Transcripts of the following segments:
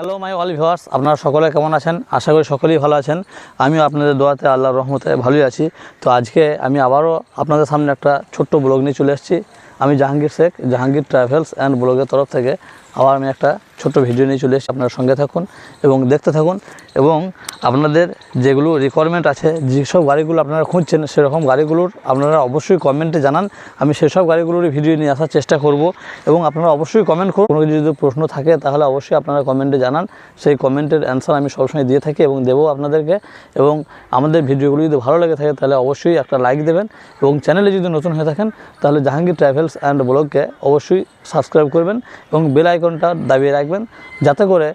Hello my all viewers আপনারা সকলে কেমন আছেন? আশা করি সকলেই ভালো আছেন। আমিও আপনাদের দোয়াতে আল্লাহর রহমতে ভালোই আছি। তো আজকে আমি আবারও আপনাদের সামনে একটা ছোট্ট ব্লগ নিয়ে চলে এসেছি। আমি জাহাঙ্গীর শেখ, জাহাঙ্গীর ট্রাভেলস অ্যান্ড ব্লগের তরফ থেকে আবার আমি একটা ছোট্ট ভিডিও নিয়ে চলে এসে আপনার সঙ্গে থাকুন এবং দেখতে থাকুন। এবং আপনাদের যেগুলো রিকোয়ারমেন্ট আছে, যেসব গাড়িগুলো আপনারা খুঁজছেন, সেরকম গাড়িগুলোর আপনারা অবশ্যই কমেন্টে জানান। আমি সেসব গাড়িগুলোর ভিডিও নিয়ে আসার চেষ্টা করব। এবং আপনারা অবশ্যই কমেন্ট করুন। কোনো যদি প্রশ্ন থাকে, তাহলে অবশ্যই আপনারা কমেন্টে জানান। সেই কমেন্টের অ্যান্সার আমি সবসময় দিয়ে থাকি এবং দেবো আপনাদেরকে। এবং আমাদের ভিডিওগুলো যদি ভালো লেগে থাকে, তাহলে অবশ্যই একটা লাইক দেবেন। এবং চ্যানেলে যদি নতুন হয়ে থাকেন, তাহলে জাহাঙ্গীর ট্রাভেলস অ্যান্ড ব্লগকে অবশ্যই সাবস্ক্রাইব করবেন। এবং বেল আইকনটা দাবিয়ে রাখবেন। যাতে করে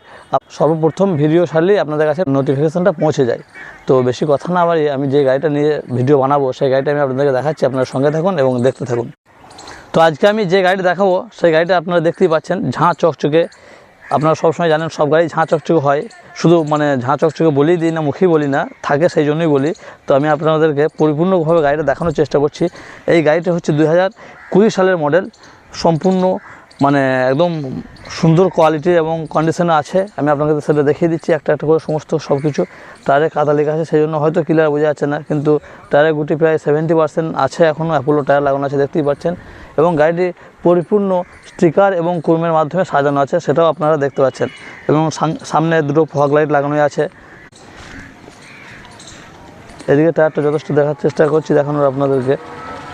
সর্বপ্রথম ভিডিও ছাড়লেই আপনাদের কাছে নোটিফিকেশানটা পৌঁছে যায়। তো বেশি কথা না বাড়িয়ে আমি যে গাড়িটা নিয়ে ভিডিও বানাবো, সেই গাড়িটা আমি আপনাদেরকে দেখাচ্ছি, আপনারা সঙ্গে থাকুন এবং দেখতে থাকুন। তো আজকে আমি যে গাড়িটা দেখাবো, সেই গাড়িটা আপনারা দেখতেই পাচ্ছেন, ঝাঁ চকচকে। আপনারা সবসময় জানেন, সব গাড়ি ঝাঁ চকচকে হয়। শুধু মানে ঝাঁ চকচকে বলেই দিই না, মুখেই বলি না, থাকে সেই জন্যই বলি। তো আমি আপনাদেরকে পরিপূর্ণভাবে গাড়িটা দেখানোর চেষ্টা করছি। এই গাড়িটা হচ্ছে দুই হাজার কুড়ি সালের মডেল সম্পূর্ণ মানে একদম সুন্দর কোয়ালিটি এবং কন্ডিশনে আছে। আমি আপনাকে সেটা দেখিয়ে দিচ্ছি, একটা একটা করে সমস্ত সব কিছু টায়ারে কাদা লেখা আছে সেই জন্য হয়তো ক্লিয়ার বোঝা যাচ্ছে না, কিন্তু টায়ারের গুটি প্রায় সেভেন্টি পার্সেন্ট আছে এখনও অ্যাপোলো টায়ার লাগানো আছে, দেখতেই পাচ্ছেন। এবং গাড়িটি পরিপূর্ণ স্টিকার এবং কুর্মের মাধ্যমে সাজানো আছে, সেটাও আপনারা দেখতে পাচ্ছেন। এবং সাম- সামনে দুটো ফগ লাইট লাগানোই আছে। এদিকে টায়ারটা যথেষ্ট দেখার চেষ্টা করছি, দেখানোর আপনাদেরকে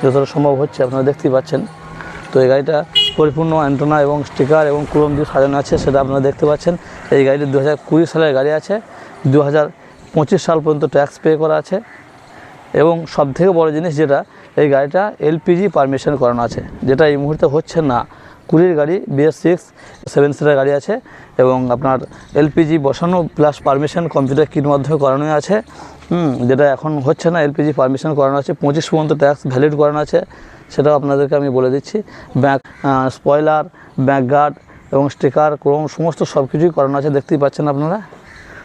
যতটা সম্ভব হচ্ছে, আপনারা দেখতেই পাচ্ছেন। তো এই গাড়িটা পরিপূর্ণ অ্যান্টোনা এবং স্টিকার এবং ক্রোম দিয়ে সাজানো আছে, সেটা আপনারা দেখতে পাচ্ছেন। এই গাড়িটি দু হাজার কুড়ি সালের গাড়ি আছে। দু হাজার পঁচিশ সাল পর্যন্ত ট্যাক্স পে করা আছে। এবং সবথেকে বড় জিনিস যেটা, এই গাড়িটা এলপিজি পারমিশন করানো আছে, যেটা এই মুহূর্তে হচ্ছে না। কুড়ির গাড়ি, বিএস সিক্স, সেভেন সিটার গাড়ি আছে এবং আপনার এলপিজি বসানো প্লাস পারমিশন কম্পিউটার কিট মাধ্যমে করানো আছে। হুম, যেটা এখন হচ্ছে না এলপিজি পারমিশন করানো আছে পঁচিশ পর্যন্ত ট্যাক্স ভ্যালিড করানো আছে সেটাও আপনাদেরকে আমি বলে দিচ্ছি। ব্যাক স্পয়লার ব্যাক গার্ড এবং স্টিকার ক্রোম সমস্ত সব কিছুই করানো আছে দেখতেই পাচ্ছেন আপনারা।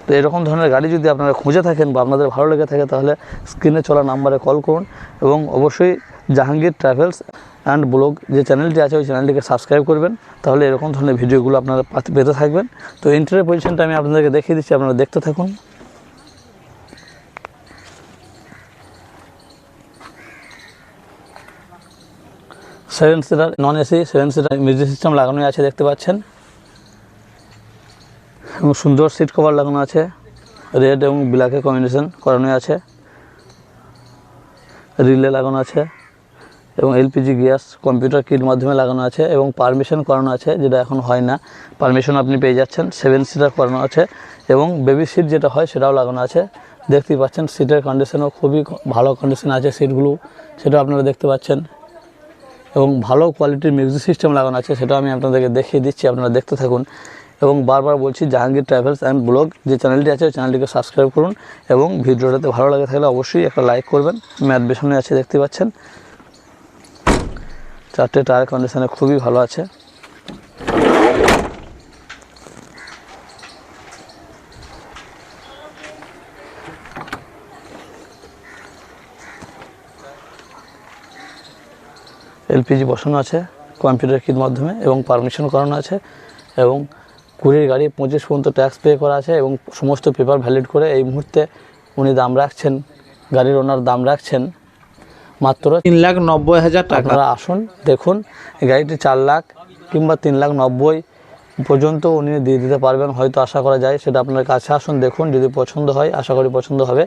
তো এরকম ধরনের গাড়ি যদি আপনারা খুঁজে থাকেন বা আপনাদের ভালো লেগে থাকে তাহলে স্ক্রিনে চলা নাম্বারে কল করুন এবং অবশ্যই জাহাঙ্গীর ট্রাভেলস অ্যান্ড ব্লগ যে চ্যানেলটি আছে ওই চ্যানেলটিকে সাবস্ক্রাইব করবেন। তাহলে এরকম ধরনের ভিডিওগুলো আপনারা পেতে থাকবেন। তো ইন্টারের পজিশনটা আমি আপনাদেরকে দেখিয়ে দিচ্ছি আপনারা দেখতে থাকুন। Seven seater non AC seven seater music system লাগানো আছে, দেখতে পাচ্ছেন। এবং সুন্দর সিট কভার লাগানো আছে। রেড এবং ব্ল্যাকের কম্বিনেশন করানো আছে। রিলে লাগানো আছে। এবং এলপিজি গ্যাস কম্পিউটার কিট মাধ্যমে লাগানো আছে এবং পারমিশন করানো আছে, যেটা এখন হয় না। পারমিশন আপনি পেয়ে যাচ্ছেন সেভেন সিটার করানো আছে এবং বেবি সিট যেটা হয়, সেটাও লাগানো আছে। দেখতেই পাচ্ছেন সিটের কন্ডিশনও খুবই ভালো কন্ডিশন আছে সিটগুলো সেটাও আপনারা দেখতে পাচ্ছেন। এবং ভালো কোয়ালিটির মিউজিক সিস্টেম লাগানো আছে, সেটাও আমি আপনাদেরকে দেখিয়ে দিচ্ছি, আপনারা দেখতে থাকুন। এবং বারবার বলছি, জাহাঙ্গীর ট্রাভেলস অ্যান্ড ব্লগ যে চ্যানেলটি আছে, ওই চ্যানেলটিকে সাবস্ক্রাইব করুন এবং ভিডিওটাতে ভালো লাগে থাকলে অবশ্যই একটা লাইক করবেন। ম্যাট বেসনে আছে, দেখতে পাচ্ছেন? চারটে টায়ার কন্ডিশনে খুবই ভালো আছে। এলপিজি বসানো আছে কম্পিউটার কিট মাধ্যমে এবং পারমিশন করানো আছে এবং কুড়ির গাড়ি পঁচিশ পর্যন্ত ট্যাক্স পে করা আছে এবং সমস্ত পেপার ভ্যালিড করে এই মুহূর্তে উনি দাম রাখছেন গাড়ির ওনার দাম রাখছেন মাত্র তিন লাখ নব্বই হাজার টাকা। আপনারা আসুন দেখুন এই গাড়িটি চার লাখ কিংবা তিন লাখ নব্বই পর্যন্ত উনি দিয়ে দিতে পারবেন হয়তো আশা করা যায় সেটা আপনার কাছে আসুন দেখুন যদি পছন্দ হয় আশা করি পছন্দ হবে।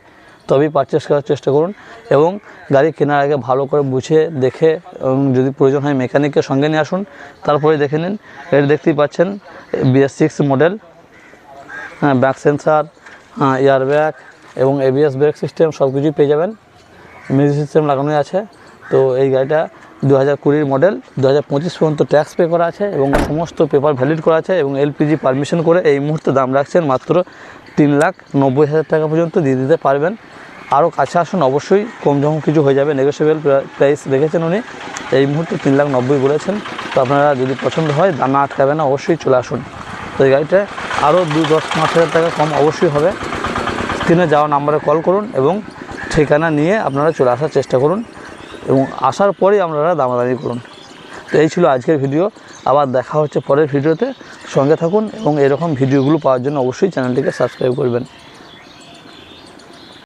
তবেই পারচেস করার চেষ্টা করুন এবং গাড়ি কেনার আগে ভালো করে বুঝে, দেখে এবং যদি প্রয়োজন হয় মেকানিকের সঙ্গে নিয়ে আসুন। তারপরে দেখে নিন। এটা দেখতেই পাচ্ছেন বিএস সিক্স মডেল হ্যাঁ ব্যাক সেন্সার এয়ার ব্যাগ এবং এবিএস ব্রেক সিস্টেম সব কিছুই পেয়ে যাবেন। মিউজিক সিস্টেম লাগানোই আছে। তো এই গাড়িটা দু হাজার কুড়ির মডেল দু হাজার পঁচিশ পর্যন্ত ট্যাক্স পে করা আছে এবং সমস্ত পেপার ভ্যালিড করা আছে এবং এলপিজি পারমিশন করে এই মুহূর্তে দাম রাখছেন মাত্র তিন লাখ নব্বই হাজার টাকা পর্যন্ত দিয়ে দিতে পারবেন। আরও কাছে আসুন, অবশ্যই কম যখন কিছু হয়ে যাবে নেগোসিয়েবল প্রাইস রেখেছেন উনি। এই মুহূর্তে তিন লাখ নব্বই বলেছেন। তো আপনারা যদি পছন্দ হয়, দামে আটকাবে না, অবশ্যই চলে আসুন। তো এই গাড়িটা আরও দু দশ পাঁচ হাজার টাকা কম অবশ্যই হবে। স্ক্রিনে যাওয়া নাম্বারে কল করুন এবং ঠিকানা নিয়ে আপনারা চলে আসার চেষ্টা করুন। এবং আসার পরে আপনারা দামাদামি করুন। তো এই ছিল আজকের ভিডিও। আবার দেখা হচ্ছে পরের ভিডিওতে। সঙ্গে থাকুন এবং এরকম ভিডিওগুলো পাওয়ার জন্য অবশ্যই চ্যানেলটিকে সাবস্ক্রাইব করবেন।